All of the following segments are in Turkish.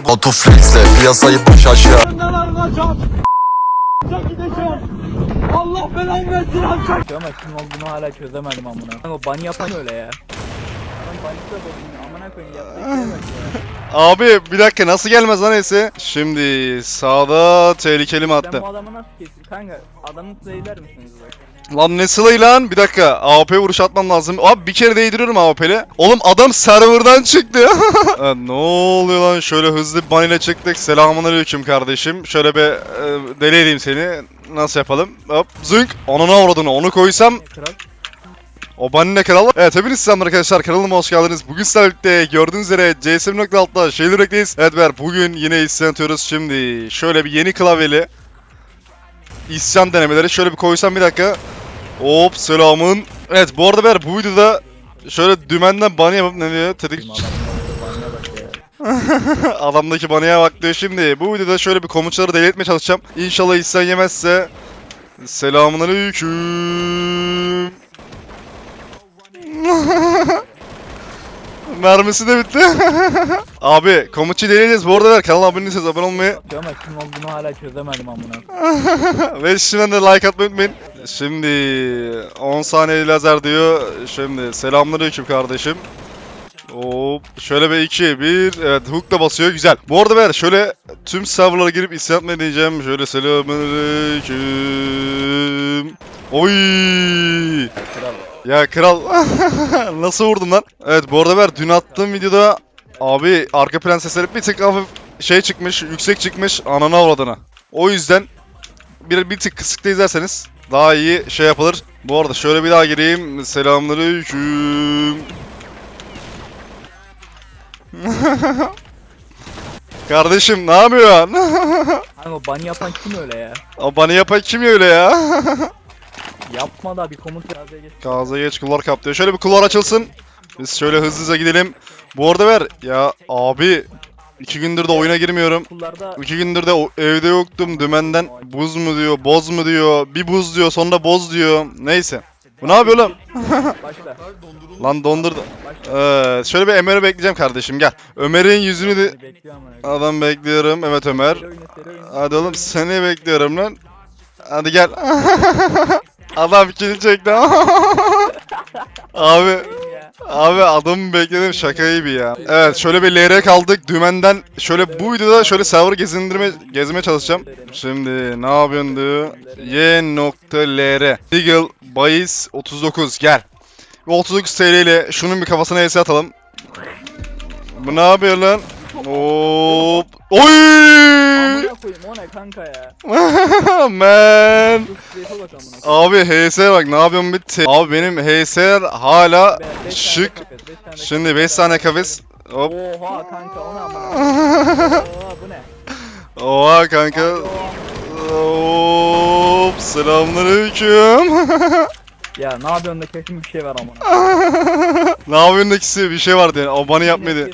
kardeşim Otoflex'le piyasayı baş aşağı. Allah belanı versin alçak. Ama kim olduğunu hala çözemedim amına. Ama bunny yapan öyle ya. Bunny'si de bozulmuyor. Amına koyayım bak ya. Abi bir dakika nasıl gelmez lan Ese? Şimdi sağda tehlikeli Ben madde. bu adamı nasıl kestim kanka? Adamı sayılar mısınız bak? Lan ne sılayı lan? Bir dakika. AWP vuruş atmam lazım. Abi bir kere değdiriyorum AWP'li. Oğlum adam serverdan çıktı. Ha, ne oluyor lan? Şöyle hızlı bir ban ile çıktık. Selamun aleyküm kardeşim. Şöyle bir e, deli edeyim seni. Nasıl yapalım? Hop zınk. Ananı avradını onu koysam kral? O ban ne kral? Evet hepiniz selamlar arkadaşlar kanalıma hoş geldiniz. Bugün sizlerle birlikte gördüğünüz üzere CS1.6'da şeyler bekleyiz. Evet beyler bugün yine isyan atıyoruz. Şimdi şöyle bir yeni klavyeli isyan denemeleri. Şöyle bir koysam bir dakika. Hop selamın. Evet bu arada beyler bu videoda şöyle dümenden banı yapıp ne diyor? Tedik adamdaki banıya bak diyor şimdi. Bu videoda şöyle bir komutçuları deli etmeye çalışacağım. İnşallah isyan yemezse. Selamun aleyküm. Mermisi de bitti. Abi komutçu deneyeceğiz. Bu arada kanala abone değilseniz abone olmayı Ama kim olduğunu hala çözemedim amına. ve şimdiden de like atmayı unutmayın. Şimdi 10 saniye lazer diyor. Şimdi selamünaleyküm kardeşim. Hop şöyle bir 2 1 evet hook'la basıyor güzel. Bu arada ben şöyle tüm serverlara girip isyan atmayı deneyeceğim. Şöyle selamünaleyküm. Oy! Kral. Ya kral nasıl vurdum lan? Evet bu arada ben dün attığım videoda abi arka plan sesleri bir tık hafif şey çıkmış, yüksek çıkmış ananı avradına. O yüzden bir, bir tık kısıkta izlerseniz daha iyi şey yapılır. Bu arada şöyle bir daha gireyim. Selamünaleyküm. Kardeşim ne yapıyorsun? Ama bunny yapan kim öyle ya? Abone yapan kim öyle ya? Yapma da bir komut yazıya geç. Gaza geç kullar kap diyor. Şöyle bir kullar açılsın. Biz şöyle hızlıca gidelim. Bu arada ver ya abi iki gündür de oyuna girmiyorum. Kullarda İki gündür de evde yoktum dümenden. Buz mu diyor, boz mu diyor, bir buz diyor, sonra boz diyor. Neyse. Bu ne yapıyor başla. Lan dondurdu. Ee, şöyle bir Ömer'i bekleyeceğim kardeşim gel. Ömer'in yüzünü de... Adam bekliyorum. Evet Ömer. Hadi oğlum seni bekliyorum lan. Hadi gel. Adam kill çekti. Abi. Abi adamı bekledim şaka gibi ya. Evet şöyle bir LR kaldık dümenden şöyle bu videoda şöyle server gezindirme gezmeye çalışacağım. Şimdi ne yapıyorsun diyor. Y.LR Eagle Bayis 39 gel. Bu 39 TL ile şunun bir kafasına ES atalım. Bu ne yapıyor lan? Hop. Oy! Amına koyayım o ne kanka ya? Man. Dur seyfe bak amına. koyayım. Abi HS bak ne yapıyorsun bitti. Abi benim HS'ler hala Be- beş tane şık. kafes, beş tane Şimdi 5 tane kafes. Hop. Oha kanka o ne amına. Oha bu ne? Oha kanka. Hop. Selamünaleyküm. Ya ne yapıyorsun da kesin bir şey var amına. ne yapıyorsun ikisi bir şey vardı yani. Bana yapmadı.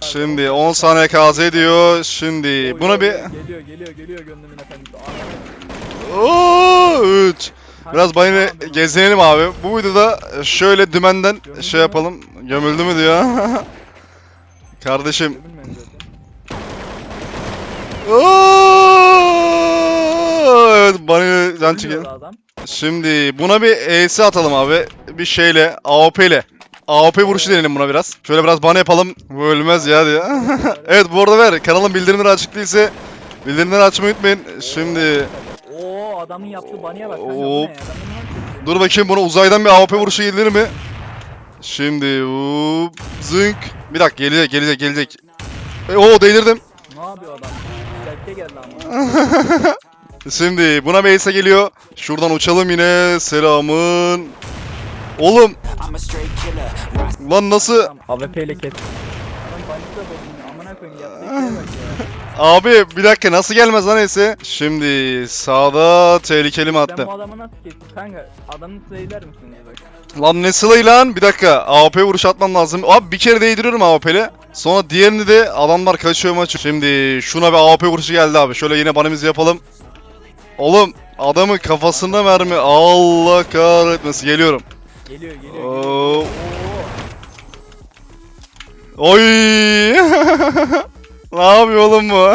Şimdi 10 saniye KZ diyor. Şimdi buna bir Geliyor geliyor geliyor gönlümün efendisi. Oo, 3. Biraz bayını gezinelim abi. Bu videoda şöyle dümenden şey yapalım. Gömüldü mü diyor. Kardeşim. Oo, evet can çıkıyor. adam. Şimdi buna bir ES atalım abi. Bir şeyle AWP ile. AWP vuruşu deneyelim buna biraz. Şöyle biraz bana yapalım. Bu ölmez ya diye. evet bu arada ver. Kanalın bildirimleri açık değilse bildirimleri açmayı unutmayın. Şimdi Oo adamın yaptığı baniye bak ne dur bakayım buna uzaydan bir AWP vuruşu gelir mi? Şimdi hop zınk. Bir dakika gelecek gelecek gelecek. E, oo delirdim. Ne yapıyor adam? Serke geldi ama. Şimdi buna ES geliyor. Şuradan uçalım yine. Selamın. Oğlum lan nasıl AWP ile ya. Abi bir dakika nasıl gelmez lan Ese? Şimdi sağda tehlikeli Ben madde. bu adamı nasıl kestim kanka? Adamı sayılar mısınız bak? Lan ne sılayı lan? Bir dakika AWP vuruş atmam lazım. Abi bir kere değdiriyorum AWP'li. Sonra diğerini de adamlar kaçıyor maçı. Şimdi şuna bir AWP vuruşu geldi abi. Şöyle yine banımızı yapalım. Oğlum adamın kafasında mermi. Allah kahretmesin. Geliyorum. Geliyor geliyor. Oo. geliyor. Oo. Oy! ne yapıyor oğlum bu?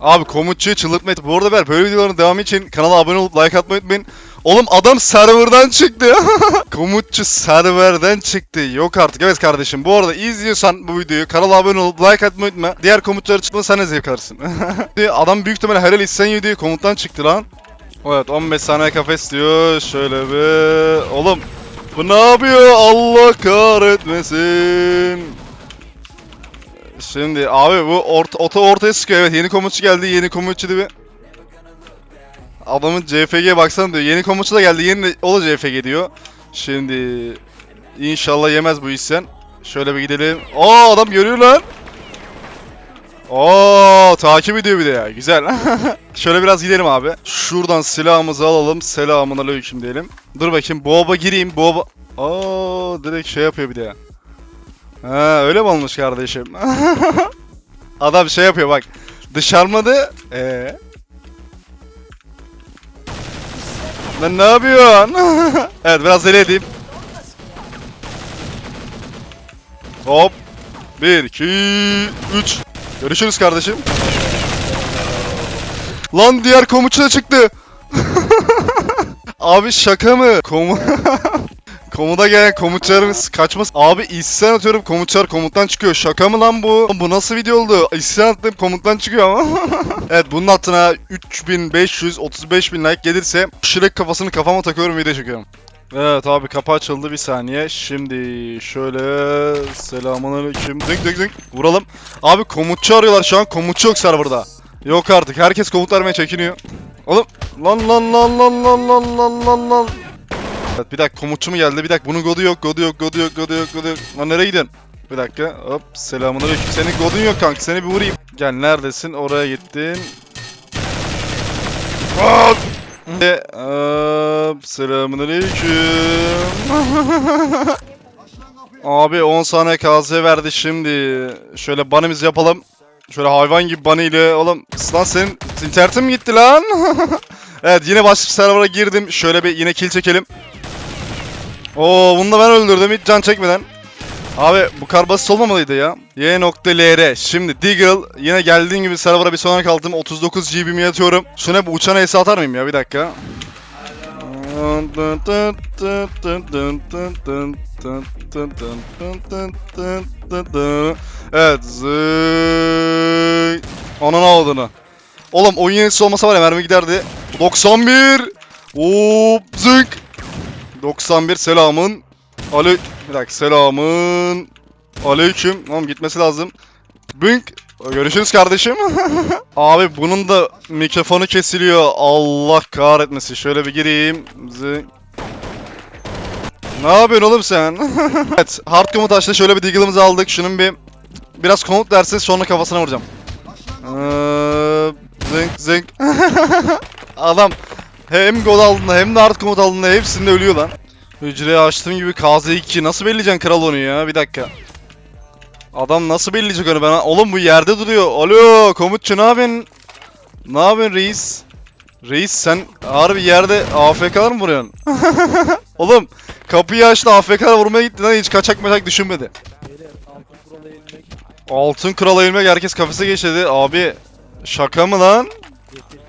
Abi komutçuyu çıldırtmayın. Bu arada ben böyle videoların devamı için kanala abone olup like atmayı unutmayın. Oğlum adam serverdan çıktı. Komutçu serverden çıktı. Yok artık. Evet kardeşim. Bu arada izliyorsan bu videoyu kanala abone olup like atmayı unutma. Diğer komutçuları çıkma sen de zevk alırsın. adam büyük ihtimalle isten yiyor diye komuttan çıktı lan. Evet 15 saniye kafes diyor. Şöyle bir... Oğlum bu ne yapıyor? Allah kahretmesin. Şimdi abi bu orta, ota ortaya sıkıyor. Evet yeni komutçu geldi. Yeni komutçu gibi. Adamın CFG baksana diyor. Yeni komutçu da geldi. Yeni o da CFG diyor. Şimdi inşallah yemez bu isyan. Şöyle bir gidelim. Aa adam görüyor lan. Oo takip ediyor bir de ya. Güzel. Şöyle biraz gidelim abi. Şuradan silahımızı alalım. Selamun aleyküm diyelim. Dur bakayım. Boğaba gireyim. Boğaba... Aa direkt şey yapıyor bir de ya. Ha öyle mi olmuş kardeşim? Adam şey yapıyor bak. Dışarmadı. Ee. Lan ne yapıyorsun? evet biraz deli edeyim. Hop. 1, 2, 3. Görüşürüz kardeşim. Lan diğer komutçu da çıktı. Abi şaka mı? Komu... Komuda gelen komutçularımız kaçmaz. Abi isyan atıyorum komutçular komuttan çıkıyor. Şaka mı lan bu? Bu nasıl video oldu? İsyan attım komuttan çıkıyor ama. evet bunun altına 3500 35 bin like gelirse Shrek kafasını kafama takıyorum video çekiyorum. Evet abi kapı açıldı bir saniye. Şimdi şöyle selamünaleyküm. Dink dink dink vuralım. Abi komutçu arıyorlar şu an. Komutçu yok serverda. Yok artık. Herkes komut vermeye çekiniyor. Oğlum lan lan lan lan lan lan lan lan. Evet bir dakika komutçu mu geldi? Bir dakika bunun godu yok, godu yok, godu yok, godu yok, godu yok. Lan nereye gidiyorsun? Bir dakika. Hop selamünaleyküm. Senin godun yok kanka. Seni bir vurayım. Gel neredesin? Oraya gittin. Hop! Ve, hop. Abi 10 saniye KZ verdi şimdi. Şöyle banimizi yapalım. Şöyle hayvan gibi bunny ile oğlum lan senin internetin mi gitti lan? evet yine başka bir server'a girdim. Şöyle bir yine kill çekelim. Oo bunu da ben öldürdüm hiç can çekmeden. Abi bu kar basit olmamalıydı ya. Y.LR. Şimdi Deagle yine geldiğin gibi server'a bir sonraki aldım. 39 GB'mi yatıyorum. Şuna bir uçan ace atar mıyım ya bir dakika. Evet. Zıy. Ananı aldığını. Oğlum oyun yenisi olmasa var ya giderdi. 91. Hop. 91 selamın. Ale bir dakika selamın. Aleyküm. Tamam gitmesi lazım. Bünk. Görüşürüz kardeşim. Abi bunun da mikrofonu kesiliyor. Allah kahretmesin. Şöyle bir gireyim. Zınk. Ne yapıyorsun oğlum sen? evet, hard komut açtı. Şöyle bir deagle'ımızı aldık. Şunun bir biraz komut derseniz sonra kafasına vuracağım. Ee, zınk zınk. Adam hem gol aldığında hem de hard komut aldığında hepsinde ölüyor lan. Hücreye açtığım gibi KZ2 nasıl belleyeceksin kral onu ya? Bir dakika. Adam nasıl belleyecek onu ben? Oğlum bu yerde duruyor. Alo komutçu ne yapıyorsun? Ne yapıyorsun reis? Reis sen harbi yerde AFK'lar mı vuruyorsun? Oğlum kapıyı açtı AFK'lar vurmaya gitti lan hiç kaçak maçak düşünmedi. Altın kuralı eğilmek. Herkes kafese geçti. Abi şaka mı lan? Getir.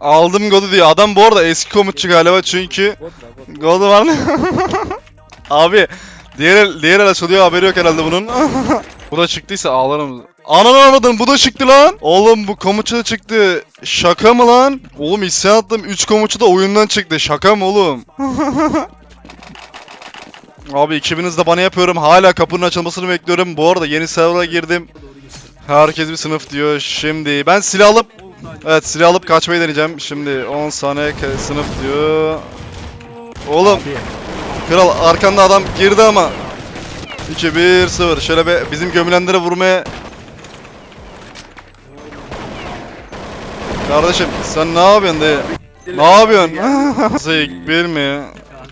Aldım. Aldım diyor. Adam bu arada eski komutçu galiba çünkü Bot var bot. Abi diğer diğer el açılıyor haberi yok herhalde bunun. bu da çıktıysa ağlarım. Ananı anladın bu da çıktı lan. Oğlum bu komutçu da çıktı. Şaka mı lan? Oğlum isyan attım 3 komutçu da oyundan çıktı. Şaka mı oğlum? Abi 2000'izde bana yapıyorum. Hala kapının açılmasını bekliyorum. Bu arada yeni server'a girdim. Herkes bir sınıf diyor. Şimdi ben silah alıp Evet silah alıp kaçmayı deneyeceğim. Şimdi 10 saniye sınıf diyor. Oğlum kral arkanda adam girdi ama 2 1 0 şöyle bir bizim gömülenlere vurmaya Kardeşim sen ne yapıyorsun dayı? Ne yapıyorsun? Kazı ilk bir mi?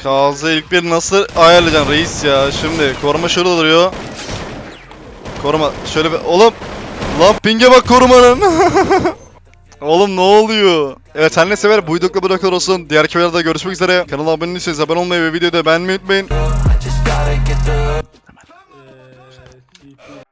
Kazı ilk bir nasıl ayarlayacaksın reis ya? Şimdi koruma şurada duruyor. Koruma şöyle bir oğlum lan pinge bak korumanın. Oğlum ne oluyor? Evet her neyse ver bu videoda bu kadar olsun. Diğer videolarda görüşmek üzere. Kanala abone değilseniz abone olmayı ve videoyu da beğenmeyi unutmayın.